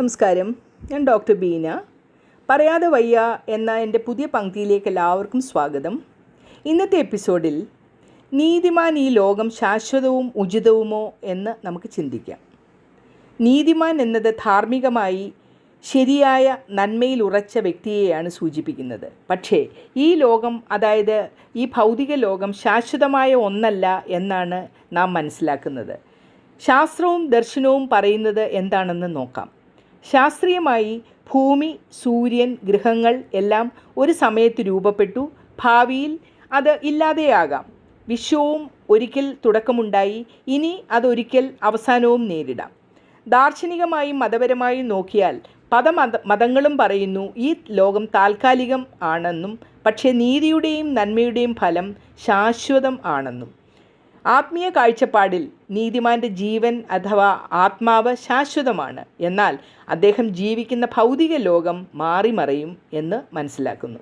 നമസ്കാരം. ഞാൻ ഡോക്ടർ ബീന. പറയാതെ വയ്യ എന്ന എന്റെ പുതിയ പങ്ക്തിയിലേക്ക് എല്ലാവർക്കും സ്വാഗതം. ഇന്നത്തെ എപ്പിസോഡിൽ നീതിമാൻ ഈ ലോകം ശാശ്വതവും ഉചിതവുമോ എന്ന് നമുക്ക് ചിന്തിക്കാം. നീതിമാൻ എന്നത് ധാർമ്മികമായി ശരിയായ നന്മയിൽ ഉറച്ച വ്യക്തിയെയാണ് സൂചിപ്പിക്കുന്നത്. പക്ഷേ ഈ ലോകം അതായത് ഈ ഭൗതിക ലോകം ശാശ്വതമായ ഒന്നല്ല എന്നാണ് നാം മനസ്സിലാക്കുന്നത്. ശാസ്ത്രവും ദർശനവും പറയുന്നത് എന്താണെന്ന് നോക്കാം. ശാസ്ത്രീയമായി ഭൂമി സൂര്യൻ ഗ്രഹങ്ങൾ എല്ലാം ഒരു സമയത്ത് രൂപപ്പെട്ടു. ഭാവിയിൽ അത് ഇല്ലാതെയാകാം. വിശ്വവും ഒരിക്കൽ തുടക്കമുണ്ടായി. ഇനി അതൊരിക്കൽ അവസാനവും നേരിടാം. ദാർശനികമായും മതപരമായും നോക്കിയാൽ പല മത മതങ്ങളും പറയുന്നു ഈ ലോകം താൽക്കാലികം ആണെന്നും പക്ഷേ നീതിയുടെയും നന്മയുടെയും ഫലം ശാശ്വതം ആണെന്നും. ആത്മീയ കാഴ്ചപ്പാടിൽ നീതിമാന്റെ ജീവൻ അഥവാ ആത്മാവ് ശാശ്വതമാണ്. എന്നാൽ അദ്ദേഹം ജീവിക്കുന്ന ഭൗതിക ലോകം മാറിമറയും എന്ന് മനസ്സിലാക്കുന്നു.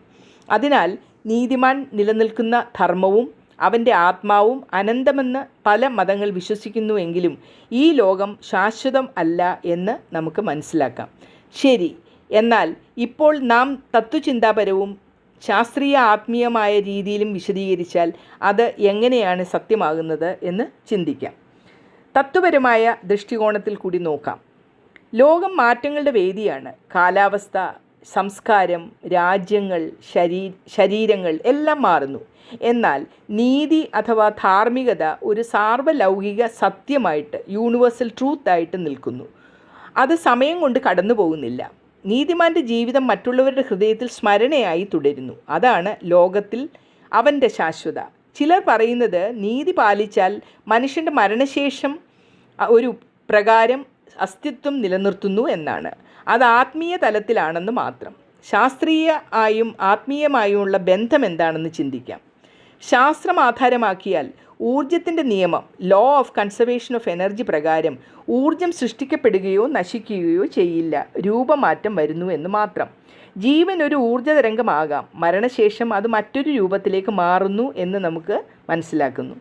അതിനാൽ നീതിമാൻ നിലനിൽക്കുന്ന ധർമ്മവും അവന്റെ ആത്മാവും അനന്തമെന്ന് പല മതങ്ങൾ വിശ്വസിക്കുന്നുവെങ്കിലും ഈ ലോകം ശാശ്വതം അല്ല എന്ന് നമുക്ക് മനസ്സിലാക്കാം. ശരി എന്നാൽ ഇപ്പോൾ നാം തത്വചിന്താപരവും ശാസ്ത്രീയ ആത്മീയമായ രീതിയിലും വിശദീകരിച്ചാൽ അത് എങ്ങനെയാണ് സത്യമാകുന്നത് എന്ന് ചിന്തിക്കാം. തത്വപരമായ ദൃഷ്ടികോണത്തിൽ കൂടി നോക്കാം. ലോകം മാറ്റങ്ങളുടെ വേദിയാണ്. കാലാവസ്ഥ സംസ്കാരം രാജ്യങ്ങൾ ശരീ ശരീരങ്ങൾ എല്ലാം മാറുന്നു. എന്നാൽ നീതി അഥവാ ധാർമ്മികത ഒരു സാർവലൗകിക സത്യമായിട്ട് യൂണിവേഴ്സൽ ട്രൂത്തായിട്ട് നിൽക്കുന്നു. അത് സമയം കൊണ്ട് കടന്നു പോകുന്നില്ല നീതിമാന്റെ ജീവിതം മറ്റുള്ളവരുടെ ഹൃദയത്തിൽ സ്മരണയായി തുടരുന്നു. അതാണ് ലോകത്തിൽ അവന്റെ ശാശ്വത. ചിലർ പറയുന്നത് നീതി പാലിച്ചാൽ മനുഷ്യന്റെ മരണശേഷം ഒരു പ്രകാരം അസ്തിത്വം നിലനിർത്തുന്നു എന്നാണ്. അത് ആത്മീയ തലത്തിലാണെന്ന് മാത്രം. ശാസ്ത്രീയ ആയും ആത്മീയമായുമുള്ള ബന്ധം എന്താണെന്ന് ചിന്തിക്കാം. ശാസ്ത്രം ആധാരമാക്കിയാൽ ഊർജത്തിന്റെ നിയമം law of conservation of energy പ്രകാരം ഊർജം സൃഷ്ടിക്കപ്പെടുകയോ നശിക്കുകയോ ചെയ്യില്ല. രൂപമാറ്റം വരുന്നു എന്ന് മാത്രം. ജീവൻ ഒരു ഊർജ തരംഗമാകാം മരണശേഷം അത് മറ്റൊരു രൂപത്തിലേക്ക് മാറുന്നു എന്ന് നമുക്ക് മനസ്സിലാക്കുന്നു.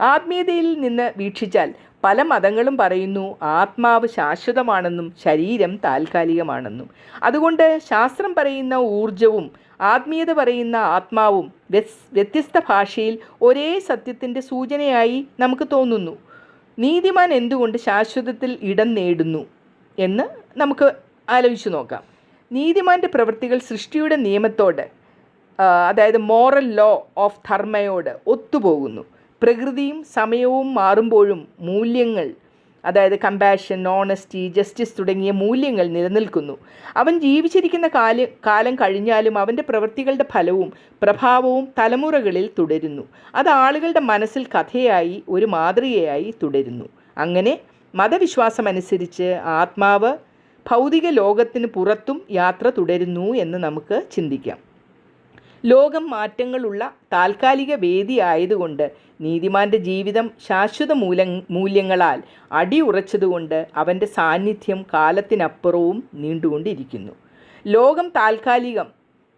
ആത്മീയതയിൽ നിന്ന് വീക്ഷിച്ചാൽ പല മതങ്ങളും പറയുന്നു ആത്മാവ് ശാശ്വതമാണെന്നും ശരീരം താൽക്കാലികമാണെന്നും. അതുകൊണ്ട് ശാസ്ത്രം പറയുന്ന ഊർജവും ആത്മീയത പറയുന്ന ആത്മാവും വ്യത്യസ്ത ഭാഷയിൽ ഒരേ സത്യത്തിന്റെ സൂചനയായി നമുക്ക് തോന്നുന്നു. നീതിമാൻ എന്തുകൊണ്ട് ശാശ്വതത്തിൽ ഇടം നേടുന്നു എന്ന് നമുക്ക് ആലോചിച്ചു നോക്കാം. നീതിമാന്റെ പ്രവൃത്തികൾ സൃഷ്ടിയുടെ നിയമത്തോട് അതായത് മോറൽ ലോ ഓഫ് ധർമ്മയോട് ഒത്തുപോകുന്നു. പ്രകൃതിയും സമയവും മാറുമ്പോഴും മൂല്യങ്ങൾ അതായത് കമ്പാഷൻ ഓണസ്റ്റി ജസ്റ്റിസ് തുടങ്ങിയ മൂല്യങ്ങൾ നിലനിൽക്കുന്നു. അവൻ ജീവിച്ചിരിക്കുന്ന കാല കാലം കഴിഞ്ഞാലും അവന്റെ പ്രവൃത്തികളുടെ ഫലവും പ്രഭാവവും തലമുറകളിൽ തുടരുന്നു. അത് ആളുകളുടെ മനസ്സിൽ കഥയായി ഒരു മാതൃകയായി തുടരുന്നു. അങ്ങനെ മതവിശ്വാസമനുസരിച്ച് ആത്മാവ് ഭൗതിക ലോകത്തിന് പുറത്തും യാത്ര തുടരുന്നു എന്ന് നമുക്ക് ചിന്തിക്കാം. ലോകം മാറ്റങ്ങളുള്ള താൽക്കാലിക വേദി ആയതുകൊണ്ട് നീതിമാന്റെ ജീവിതം ശാശ്വത മൂല മൂല്യങ്ങളാൽ അടിയുറച്ചതുകൊണ്ട് അവന്റെ സാന്നിധ്യം കാലത്തിനപ്പുറവും നീണ്ടുകൊണ്ടിരിക്കുന്നു. ലോകം താൽക്കാലികം.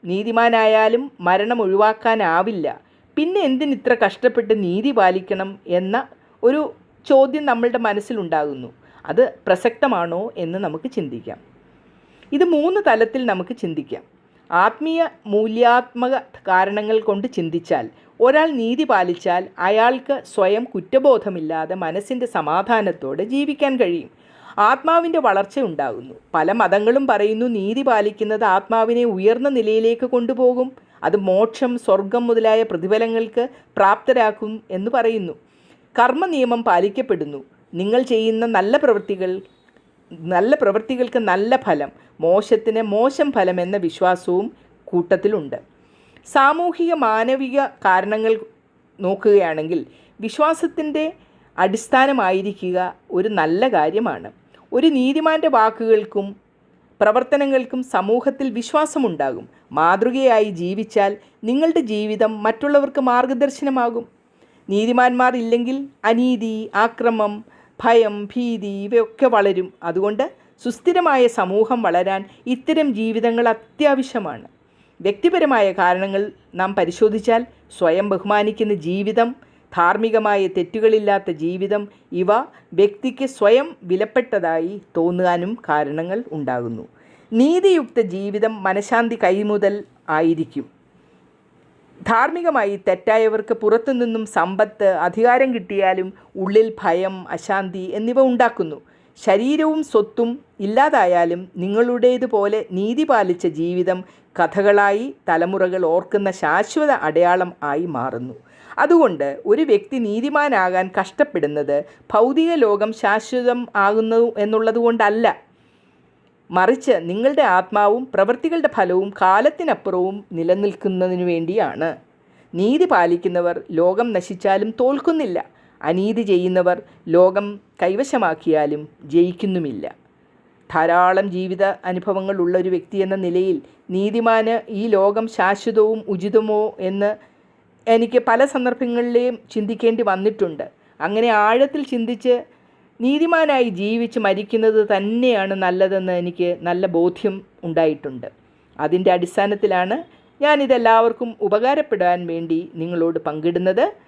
നീതിമാനായാലും മരണം ഒഴിവാക്കാനാവില്ല. പിന്നെ എന്തിന് ഇത്ര കഷ്ടപ്പെട്ട് നീതി പാലിക്കണം എന്ന ഒരു ചോദ്യം നമ്മളുടെ മനസ്സിലുണ്ടാകുന്നു. അത് പ്രസക്തമാണോ എന്ന് നമുക്ക് ചിന്തിക്കാം. ഇത് മൂന്ന് തലത്തിൽ നമുക്ക് ചിന്തിക്കാം. ആത്മീയ മൂല്യാത്മക കാരണങ്ങൾ കൊണ്ട് ചിന്തിച്ചാൽ ഒരാൾ നീതി പാലിച്ചാൽ അയാൾക്ക് സ്വയം കുറ്റബോധമില്ലാതെ മനസ്സിന്റെ സമാധാനത്തോടെ ജീവിക്കാൻ കഴിയും. ആത്മാവിന്റെ വളർച്ച ഉണ്ടാകുന്നു. പല മതങ്ങളും പറയുന്നു നീതി പാലിക്കുന്നത് ആത്മാവിനെ ഉയർന്ന നിലയിലേക്ക് കൊണ്ടുപോകും. അത് മോക്ഷം സ്വർഗം മുതലായ പ്രതിഫലങ്ങൾക്ക് പ്രാപ്തരാക്കും എന്ന് പറയുന്നു. കർമ്മ നിയമം പാലിക്കപ്പെടുന്നു. നിങ്ങൾ ചെയ്യുന്ന നല്ല പ്രവൃത്തികൾ നല്ല പ്രവൃത്തികൾക്ക് നല്ല ഫലം മോശത്തിന് മോശം ഫലം എന്ന വിശ്വാസവും കൂട്ടത്തിലുണ്ട്. സാമൂഹിക മാനവിക കാരണങ്ങൾ നോക്കുകയാണെങ്കിൽ വിശ്വാസത്തിന്റെ അടിസ്ഥാനമായിരിക്കുക ഒരു നല്ല കാര്യമാണ്. ഒരു നീതിമാന്റെ വാക്കുകൾക്കും പ്രവർത്തനങ്ങൾക്കും സമൂഹത്തിൽ വിശ്വാസമുണ്ടാകും. മാതൃകയായി ജീവിച്ചാൽ നിങ്ങളുടെ ജീവിതം മറ്റുള്ളവർക്ക് മാർഗദർശനമാകും നീതിമാന്മാർ ഇല്ലെങ്കിൽ അനീതി ആക്രമം ഭയം ഭീതി ഇവയൊക്കെ വളരും. അതുകൊണ്ട് സുസ്ഥിരമായ സമൂഹം വളരാൻ ഇത്തരം ജീവിതങ്ങൾ അത്യാവശ്യമാണ്. വ്യക്തിപരമായ കാരണങ്ങൾ നാം പരിശോധിച്ചാൽ സ്വയം ബഹുമാനിക്കുന്ന ജീവിതം ധാർമ്മികമായ തെറ്റുകളില്ലാത്ത ജീവിതം ഇവ വ്യക്തിക്ക് സ്വയം വിലപ്പെട്ടതായി തോന്നാനും കാരണങ്ങൾ ഉണ്ടാകുന്നു. നീതിയുക്ത ജീവിതം മനഃശാന്തി കൈമുതൽ ആയിരിക്കും. ധാർമ്മികമായി തെറ്റായവർക്ക് പുറത്തുനിന്നും സമ്പത്ത് അധികാരം കിട്ടിയാലും ഉള്ളിൽ ഭയം അശാന്തി എന്നിവ ഉണ്ടാക്കുന്നു. ശരീരവും സ്വത്തും ഇല്ലാതായാലും നിങ്ങളുടേതുപോലെ നീതി പാലിച്ച ജീവിതം കഥകളായി തലമുറകൾ ഓർക്കുന്ന ശാശ്വത അടയാളം ആയി മാറുന്നു. അതുകൊണ്ട് ഒരു വ്യക്തി നീതിമാനാകാൻ കഷ്ടപ്പെടുന്നത് ഭൗതിക ലോകം ശാശ്വതം ആകുന്നു എന്നുള്ളതുകൊണ്ടല്ല. മറിച്ച് നിങ്ങളുടെ ആത്മാവും പ്രവൃത്തികളുടെ ഫലവും കാലത്തിനപ്പുറവും നിലനിൽക്കുന്നതിനു വേണ്ടിയാണ്. നീതി പാലിക്കുന്നവർ ലോകം നശിച്ചാലും തോൽക്കുന്നില്ല. അനീതി ചെയ്യുന്നവർ ലോകം കൈവശമാക്കിയാലും ജയിക്കുന്നുമില്ല. ധാരാളം ജീവിത അനുഭവങ്ങൾ ഉള്ള ഒരു വ്യക്തി എന്ന നിലയിൽ നീതിമാന് ഈ ലോകം ശാശ്വതവും ഉചിതമോ എന്ന് എനിക്ക് പല സന്ദർഭങ്ങളിലെയും ചിന്തിക്കേണ്ടി വന്നിട്ടുണ്ട്. അങ്ങനെ ആഴത്തിൽ ചിന്തിച്ച് നീതിമാനായി ജീവിച്ച് മരിക്കുന്നത് തന്നെയാണ് നല്ലതെന്ന് എനിക്ക് നല്ല ബോധ്യം ഉണ്ടായിട്ടുണ്ട്. അതിന്റെ അടിസ്ഥാനത്തിലാണ് ഞാനിതെല്ലാവർക്കും ഉപകാരപ്പെടാൻ വേണ്ടി നിങ്ങളോട് പങ്കിടുന്നത്.